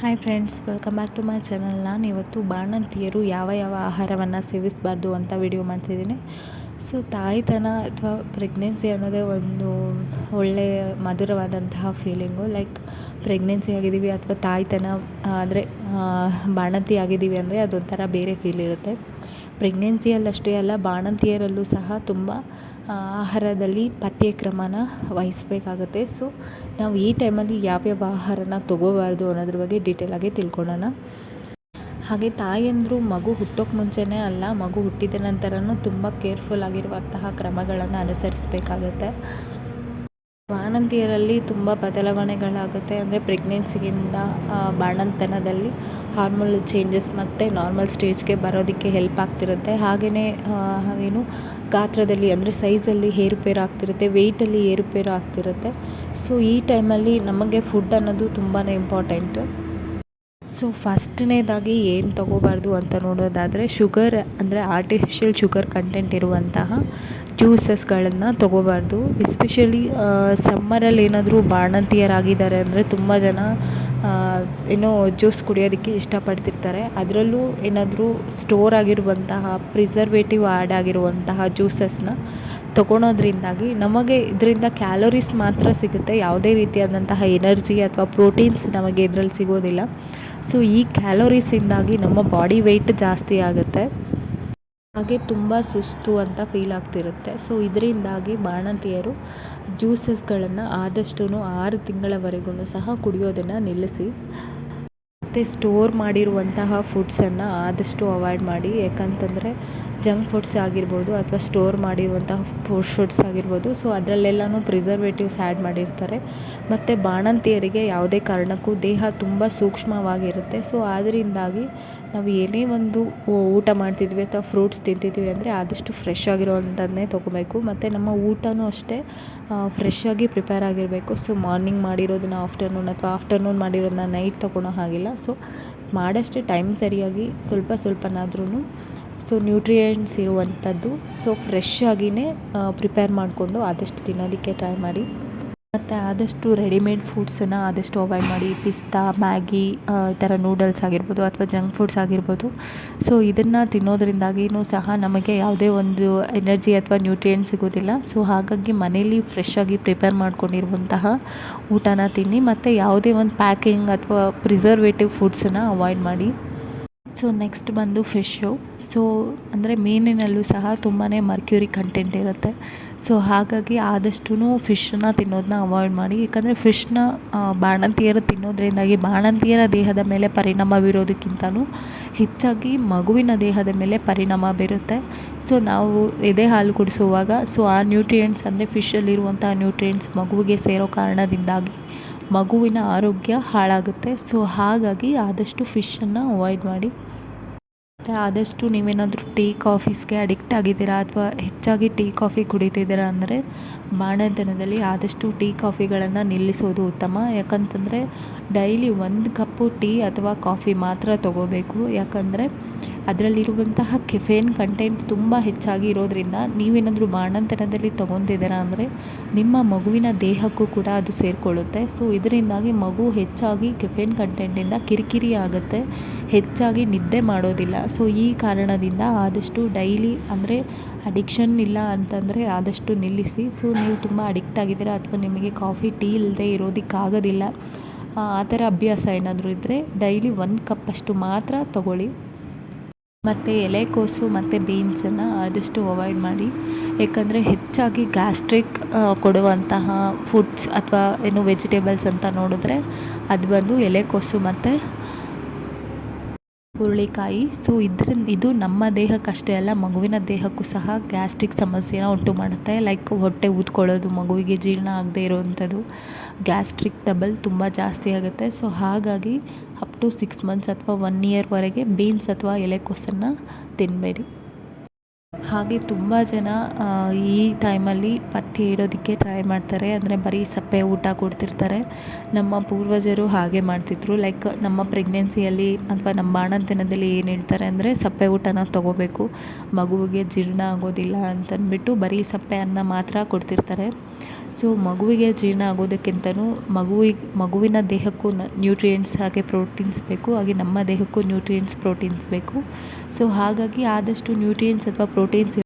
Hi friends welcome back to my channel ನಾನು ಇವತ್ತು ಬಾಣಂತಿಯರು ಯಾವ ಯಾವ ಆಹಾರವನ್ನು ಸೇವಿಸಬಾರ್ದು ಅಂತ ವಿಡಿಯೋ ಮಾಡ್ತಿದ್ದೀನಿ. ಸೊ ತಾಯಿತನ ಅಥವಾ ಪ್ರೆಗ್ನೆನ್ಸಿ ಅನ್ನೋದೇ ಒಂದು ಒಳ್ಳೆಯ ಮಧುರವಾದಂತಹ ಫೀಲಿಂಗು ಲೈಕ್ ಪ್ರೆಗ್ನೆನ್ಸಿ ಆಗಿದ್ದೀವಿ ಅಥವಾ ತಾಯಿತನ ಅಂದರೆ ಬಾಣಂತಿ ಆಗಿದ್ದೀವಿ ಅಂದರೆ ಅದೊಂಥರ ಬೇರೆ ಫೀಲ್ ಇರುತ್ತೆ. ಪ್ರೆಗ್ನೆನ್ಸಿಯಲ್ಲಷ್ಟೇ ಅಲ್ಲ, ಬಾಣಂತಿಯರಲ್ಲೂ ಸಹ ತುಂಬ ಆಹಾರದಲ್ಲಿ ಪಠ್ಯಕ್ರಮನ ವಹಿಸಬೇಕಾಗುತ್ತೆ. ಸೊ, ನಾವು ಈ ಟೈಮಲ್ಲಿ ಯಾವ್ಯಾವ ಆಹಾರನ ತೊಗೋಬಾರ್ದು ಅನ್ನೋದ್ರ ಬಗ್ಗೆ ಡೀಟೇಲಾಗಿ ತಿಳ್ಕೊಳ್ಳೋಣ. ಹಾಗೆ ತಾಯಂದಿರು ಮಗು ಹುಟ್ಟೋಕ್ಕೆ ಮುಂಚೆನೇ ಅಲ್ಲ, ಮಗು ಹುಟ್ಟಿದ ನಂತರನೂ ತುಂಬ ಕೇರ್ಫುಲ್ ಆಗಿರುವಂತಹ ಕ್ರಮಗಳನ್ನು ಅನುಸರಿಸಬೇಕಾಗತ್ತೆ. ಬಾಣಂತಿಯರಲ್ಲಿ ತುಂಬ ಬದಲಾವಣೆಗಳಾಗುತ್ತೆ ಅಂದರೆ ಪ್ರೆಗ್ನೆನ್ಸಿಗಿಂತ ಬಾಣಂತನದಲ್ಲಿ ಹಾರ್ಮೋನಲ್ ಚೇಂಜಸ್ ಮತ್ತು ನಾರ್ಮಲ್ ಸ್ಟೇಜ್ಗೆ ಬರೋದಕ್ಕೆ ಹೆಲ್ಪ್ ಆಗ್ತಿರುತ್ತೆ. ಹಾಗೆಯೇ ಏನು ಗಾತ್ರದಲ್ಲಿ ಅಂದರೆ ಸೈಜಲ್ಲಿ ಏರುಪೇರು ಆಗ್ತಿರುತ್ತೆ, ವೆಯ್ಟಲ್ಲಿ ಏರುಪೇರು ಆಗ್ತಿರುತ್ತೆ. ಸೊ ಈ ಟೈಮಲ್ಲಿ ನಮಗೆ ಫುಡ್ ಅನ್ನೋದು ತುಂಬಾ ಇಂಪಾರ್ಟೆಂಟು. ಸೊ ಫಸ್ಟ್ನೇದಾಗಿ ಏನು ತೊಗೋಬಾರ್ದು ಅಂತ ನೋಡೋದಾದರೆ ಶುಗರ್ ಅಂದರೆ ಆರ್ಟಿಫಿಷಿಯಲ್ ಶುಗರ್ ಕಂಟೆಂಟ್ ಇರುವಂತಹ ಜ್ಯೂಸಸ್ಗಳನ್ನು ತೊಗೋಬಾರ್ದು. ಎಸ್ಪೆಷಲಿ ಸಮ್ಮರಲ್ಲಿ ಏನಾದರೂ ಬಾಣಂತಿಯರಾಗಿದ್ದಾರೆ ಅಂದರೆ ತುಂಬ ಜನ ಏನೋ ಜ್ಯೂಸ್ ಕುಡಿಯೋದಕ್ಕೆ ಇಷ್ಟಪಡ್ತಿರ್ತಾರೆ. ಅದರಲ್ಲೂ ಏನಾದರೂ ಸ್ಟೋರ್ ಆಗಿರುವಂತಹ ಪ್ರಿಸರ್ವೇಟಿವ್ ಆ್ಯಡ್ ಆಗಿರುವಂತಹ ಜ್ಯೂಸಸ್ನ ತೊಗೊಳೋದ್ರಿಂದಾಗಿ ನಮಗೆ ಇದರಿಂದ ಕ್ಯಾಲೋರೀಸ್ ಮಾತ್ರ ಸಿಗುತ್ತೆ. ಯಾವುದೇ ರೀತಿಯಾದಂತಹ ಎನರ್ಜಿ ಅಥವಾ ಪ್ರೋಟೀನ್ಸ್ ನಮಗೆ ಇದರಲ್ಲಿ ಸಿಗೋದಿಲ್ಲ. ಸೊ ಈ ಕ್ಯಾಲೋರೀಸಿಂದಾಗಿ ನಮ್ಮ ಬಾಡಿ ವೆಯ್ಟ್ ಜಾಸ್ತಿ ಆಗುತ್ತೆ. ಹಾಗೆ ತುಂಬ ಸುಸ್ತು ಅಂತ ಫೀಲ್ ಆಗ್ತಿರುತ್ತೆ. ಸೊ ಇದರಿಂದಾಗಿ ಬಾಣಂತಿಯರು ಜ್ಯೂಸಸ್ಗಳನ್ನು ಆದಷ್ಟು ಆರು ತಿಂಗಳವರೆಗೂ ಸಹ ಕುಡಿಯೋದನ್ನು ನಿಲ್ಲಿಸಿ. ಮತ್ತು ಸ್ಟೋರ್ ಮಾಡಿರುವಂತಹ ಫುಡ್ಸನ್ನು ಆದಷ್ಟು ಅವಾಯ್ಡ್ ಮಾಡಿ. ಯಾಕಂತಂದರೆ ಜಂಕ್ ಫುಡ್ಸ್ ಆಗಿರ್ಬೋದು ಅಥವಾ ಸ್ಟೋರ್ ಮಾಡಿರುವಂತಹ ಫುಡ್ಸ್ ಆಗಿರ್ಬೋದು. ಸೊ, ಅದರಲ್ಲೆಲ್ಲನೂ ಪ್ರಿಸರ್ವೇಟಿವ್ಸ್ ಆ್ಯಡ್ ಮಾಡಿರ್ತಾರೆ. ಮತ್ತು ಬಾಣಂತಿಯರಿಗೆ ಯಾವುದೇ ಕಾರಣಕ್ಕೂ ದೇಹ ತುಂಬ ಸೂಕ್ಷ್ಮವಾಗಿರುತ್ತೆ. ಸೊ ಅದರಿಂದಾಗಿ ನಾವು ಏನೇ ಒಂದು ಊಟ ಮಾಡ್ತಿದ್ವಿ ಅಥವಾ ಫ್ರೂಟ್ಸ್ ತಿಂತಿದ್ವಿ ಅಂದರೆ ಆದಷ್ಟು ಫ್ರೆಶ್ ಆಗಿರೋಂಥದ್ದನ್ನೇ ತೊಗೋಬೇಕು. ಮತ್ತು ನಮ್ಮ ಊಟನೂ ಅಷ್ಟೇ ಫ್ರೆಶ್ ಆಗಿ ಪ್ರಿಪೇರ್ ಆಗಿರಬೇಕು. ಸೊ, ಮಾರ್ನಿಂಗ್ ಮಾಡಿರೋದನ್ನ ಆಫ್ಟರ್ನೂನ್ ಅಥವಾ ಆಫ್ಟರ್ನೂನ್ ಮಾಡಿರೋದನ್ನ ನೈಟ್ ತೊಗೊಳೋ ಹಾಗಿಲ್ಲ. ಸೊ, ಮಾಡಷ್ಟೇ ಟೈಮ್ ಸರಿಯಾಗಿ ಸ್ವಲ್ಪ ಸ್ವಲ್ಪನಾದ್ರೂ ಸೊ ನ್ಯೂಟ್ರಿಯೆಂಟ್ಸ್ ಇರುವಂಥದ್ದು ಸೊ ಫ್ರೆಶ್ ಆಗಿನೇ ಪ್ರಿಪೇರ್ ಮಾಡಿಕೊಂಡು ಆದಷ್ಟು ತಿನ್ನೋದಕ್ಕೆ ಟ್ರೈ ಮಾಡಿ. ಮತ್ತು ಆದಷ್ಟು ರೆಡಿಮೇಡ್ ಫುಡ್ಸನ್ನು ಆದಷ್ಟು ಅವಾಯ್ಡ್ ಮಾಡಿ. ಪಿಸ್ತಾ, ಮ್ಯಾಗಿ ಈ ಥರ ನೂಡಲ್ಸ್ ಆಗಿರ್ಬೋದು ಅಥವಾ ಜಂಕ್ ಫುಡ್ಸ್ ಆಗಿರ್ಬೋದು. ಸೊ ಇದನ್ನು ತಿನ್ನೋದ್ರಿಂದಾಗಿಯೂ ಸಹ ನಮಗೆ ಯಾವುದೇ ಒಂದು ಎನರ್ಜಿ ಅಥವಾ ನ್ಯೂಟ್ರಿಯೆಂಟ್ ಸಿಗೋದಿಲ್ಲ. ಸೊ ಹಾಗಾಗಿ ಮನೇಲಿ ಫ್ರೆಶ್ ಆಗಿ ಪ್ರಿಪೇರ್ ಮಾಡ್ಕೊಂಡಿರುವಂತಹ ಊಟನ ತಿನ್ನಿ. ಮತ್ತು ಯಾವುದೇ ಒಂದು ಪ್ಯಾಕಿಂಗ್ ಅಥವಾ ಪ್ರಿಸರ್ವೇಟಿವ್ ಫುಡ್ಸನ್ನು ಅವಾಯ್ಡ್ ಮಾಡಿ. ಸೊ ನೆಕ್ಸ್ಟ್ ಬಂದು ಫಿಶ್ಶು ಸೊ ಅಂದರೆ ಮೀನಿನಲ್ಲೂ ಸಹ ತುಂಬಾ ಮರ್ಕ್ಯೂರಿ ಕಂಟೆಂಟ್ ಇರುತ್ತೆ. ಸೊ ಹಾಗಾಗಿ ಆದಷ್ಟು ಫಿಶ್ಶನ್ನ ತಿನ್ನೋದನ್ನ ಅವಾಯ್ಡ್ ಮಾಡಿ. ಯಾಕಂದರೆ ಫಿಶ್ನ ಬಾಣಂತಿಯರು ತಿನ್ನೋದ್ರಿಂದಾಗಿ ಬಾಣಂತಿಯರ ದೇಹದ ಮೇಲೆ ಪರಿಣಾಮ ಬೀರೋದಕ್ಕಿಂತಲೂ ಹೆಚ್ಚಾಗಿ ಮಗುವಿನ ದೇಹದ ಮೇಲೆ ಪರಿಣಾಮ ಬೀರುತ್ತೆ. ಸೊ ನಾವು ಎದೆ ಹಾಲು ಕುಡಿಸುವಾಗ ಸೊ ಆ ನ್ಯೂಟ್ರಿಯೆಂಟ್ಸ್ ಅಂದರೆ ಫಿಶಲ್ಲಿರುವಂಥ ನ್ಯೂಟ್ರಿಯೆಂಟ್ಸ್ ಮಗುವಿಗೆ ಸೇರೋ ಕಾರಣದಿಂದಾಗಿ ಮಗುವಿನ ಆರೋಗ್ಯ ಹಾಳಾಗುತ್ತೆ. ಸೊ ಹಾಗಾಗಿ ಆದಷ್ಟು ಫಿಶನ್ನು ಅವಾಯ್ಡ್ ಮಾಡಿ. ಮತ್ತು ಆದಷ್ಟು ನೀವೇನಾದರೂ ಟೀ ಕಾಫೀಸ್ಗೆ ಅಡಿಕ್ಟ್ ಆಗಿದ್ದೀರಾ ಅಥವಾ ಹೆಚ್ಚಾಗಿ ಟೀ ಕಾಫಿ ಕುಡಿತಿದ್ದೀರ ಅಂದರೆ ಬಾಣಂತನದಲ್ಲಿ ಆದಷ್ಟು ಟೀ ಕಾಫಿಗಳನ್ನು ನಿಲ್ಲಿಸೋದು ಉತ್ತಮ. ಯಾಕಂತಂದರೆ ಡೈಲಿ ಒಂದು ಕಪ್ಪು ಟೀ ಅಥವಾ ಕಾಫಿ ಮಾತ್ರ ತಗೋಬೇಕು. ಯಾಕಂದರೆ ಅದರಲ್ಲಿರುವಂತಹ ಕೆಫೇನ್ ಕಂಟೆಂಟ್ ತುಂಬ ಹೆಚ್ಚಾಗಿ ಇರೋದರಿಂದ ನೀವೇನಾದರೂ ಬಾಣಂತನದಲ್ಲಿ ತೊಗೊತಿದ್ದೀರ ಅಂದರೆ ನಿಮ್ಮ ಮಗುವಿನ ದೇಹಕ್ಕೂ ಕೂಡ ಅದು ಸೇರಿಕೊಳ್ಳುತ್ತೆ. ಸೊ, ಇದರಿಂದಾಗಿ ಮಗು ಹೆಚ್ಚಾಗಿ ಕೆಫೇನ್ ಕಂಟೆಂಟಿಂದ ಕಿರಿಕಿರಿ ಆಗುತ್ತೆ, ಹೆಚ್ಚಾಗಿ ನಿದ್ದೆ ಮಾಡೋದಿಲ್ಲ. ಸೊ, ಈ ಕಾರಣದಿಂದ ಆದಷ್ಟು ಡೈಲಿ ಅಂದರೆ ಅಡಿಕ್ಷನ್ ಇಲ್ಲ ಅಂತಂದರೆ ಆದಷ್ಟು ನಿಲ್ಲಿಸಿ. ಸೊ ನೀವು ತುಂಬ ಅಡಿಕ್ಟ್ ಆಗಿದ್ದೀರಾ ಅಥವಾ ನಿಮಗೆ ಕಾಫಿ ಟೀ ಇಲ್ಲದೆ ಇರೋದಕ್ಕಾಗೋದಿಲ್ಲ, ಆ ಥರ ಅಭ್ಯಾಸ ಏನಾದರೂ ಇದ್ದರೆ ಡೈಲಿ ಒಂದು ಕಪ್ಪಷ್ಟು ಮಾತ್ರ ತಗೊಳ್ಳಿ. ಮತ್ತು ಎಲೆಕೋಸು ಮತ್ತು ಬೀನ್ಸನ್ನು ಆದಷ್ಟು ಅವಾಯ್ಡ್ ಮಾಡಿ. ಏಕೆಂದರೆ ಹೆಚ್ಚಾಗಿ ಗ್ಯಾಸ್ಟ್ರಿಕ್ ಕೊಡುವಂತಹ ಫುಡ್ಸ್ ಅಥವಾ ಏನು ವೆಜಿಟೇಬಲ್ಸ್ ಅಂತ ನೋಡಿದ್ರೆ ಅದು ಬಂದು ಎಲೆಕೋಸು ಮತ್ತು ಹುರುಳಿಕಾಯಿ. ಸೊ ಇದ್ರಿಂದ ಇದು ನಮ್ಮ ದೇಹಕ್ಕಷ್ಟೇ ಅಲ್ಲ, ಮಗುವಿನ ದೇಹಕ್ಕೂ ಸಹ ಗ್ಯಾಸ್ಟ್ರಿಕ್ ಸಮಸ್ಯೆನ ಉಂಟು ಮಾಡುತ್ತೆ. ಲೈಕ್ ಹೊಟ್ಟೆ ಊದ್ಕೊಳ್ಳೋದು, ಮಗುವಿಗೆ ಜೀರ್ಣ ಆಗದೆ ಇರೋವಂಥದ್ದು ಗ್ಯಾಸ್ಟ್ರಿಕ್ ಡಬಲ್ ತುಂಬ ಜಾಸ್ತಿ ಆಗುತ್ತೆ. ಸೊ ಹಾಗಾಗಿ ಅಪ್ ಟು ಸಿಕ್ಸ್ ಮಂತ್ಸ್ ಅಥವಾ ಒನ್ ಇಯರ್ವರೆಗೆ ಬೀನ್ಸ್ ಅಥವಾ ಎಲೆಕೋಸನ್ನು ತಿನ್ನಬೇಡಿ ಹಾಗೆ ತುಂಬ ಜನ ಈ ಟೈಮಲ್ಲಿ ಪಥ್ಯ ಇಡೋದಕ್ಕೆ ಟ್ರೈ ಮಾಡ್ತಾರೆ. ಅಂದರೆ ಬರೀ ಸಪ್ಪೆ ಊಟ ಕೊಡ್ತಿರ್ತಾರೆ. ನಮ್ಮ ಪೂರ್ವಜರು ಹಾಗೆ ಮಾಡ್ತಿದ್ರು. ಲೈಕ್ ನಮ್ಮ ಪ್ರೆಗ್ನೆನ್ಸಿಯಲ್ಲಿ ಅಥವಾ ನಮ್ಮ ಬಾಣಂತನದಲ್ಲಿ ಏನು ಹೇಳ್ತಾರೆ ಅಂದರೆ ಸಪ್ಪೆ ಊಟನ ತೊಗೋಬೇಕು. ಮಗುವಿಗೆ ಜೀರ್ಣ ಆಗೋದಿಲ್ಲ ಅಂತಂದ್ಬಿಟ್ಟು ಬರೀ ಸಪ್ಪೆ ಅನ್ನ ಮಾತ್ರ ಕೊಡ್ತಿರ್ತಾರೆ. ಸೊ ಮಗುವಿಗೆ ಜೀರ್ಣ ಆಗೋದಕ್ಕಿಂತನೂ ಮಗುವಿಗೆ ಮಗುವಿನ ದೇಹಕ್ಕೂ ನ್ಯೂಟ್ರಿಯೆಂಟ್ಸ್ ಹಾಗೆ ಪ್ರೋಟೀನ್ಸ್ ಬೇಕು, ಹಾಗೆ ನಮ್ಮ ದೇಹಕ್ಕೂ ನ್ಯೂಟ್ರಿಯೆಂಟ್ಸ್ ಪ್ರೋಟೀನ್ಸ್ ಬೇಕು. ಸೊ ಹಾಗಾಗಿ ಆದಷ್ಟು ನ್ಯೂಟ್ರಿಯೆಂಟ್ಸ್ ಅಥವಾ ಪ್ರೋಟೀನ್ಸ್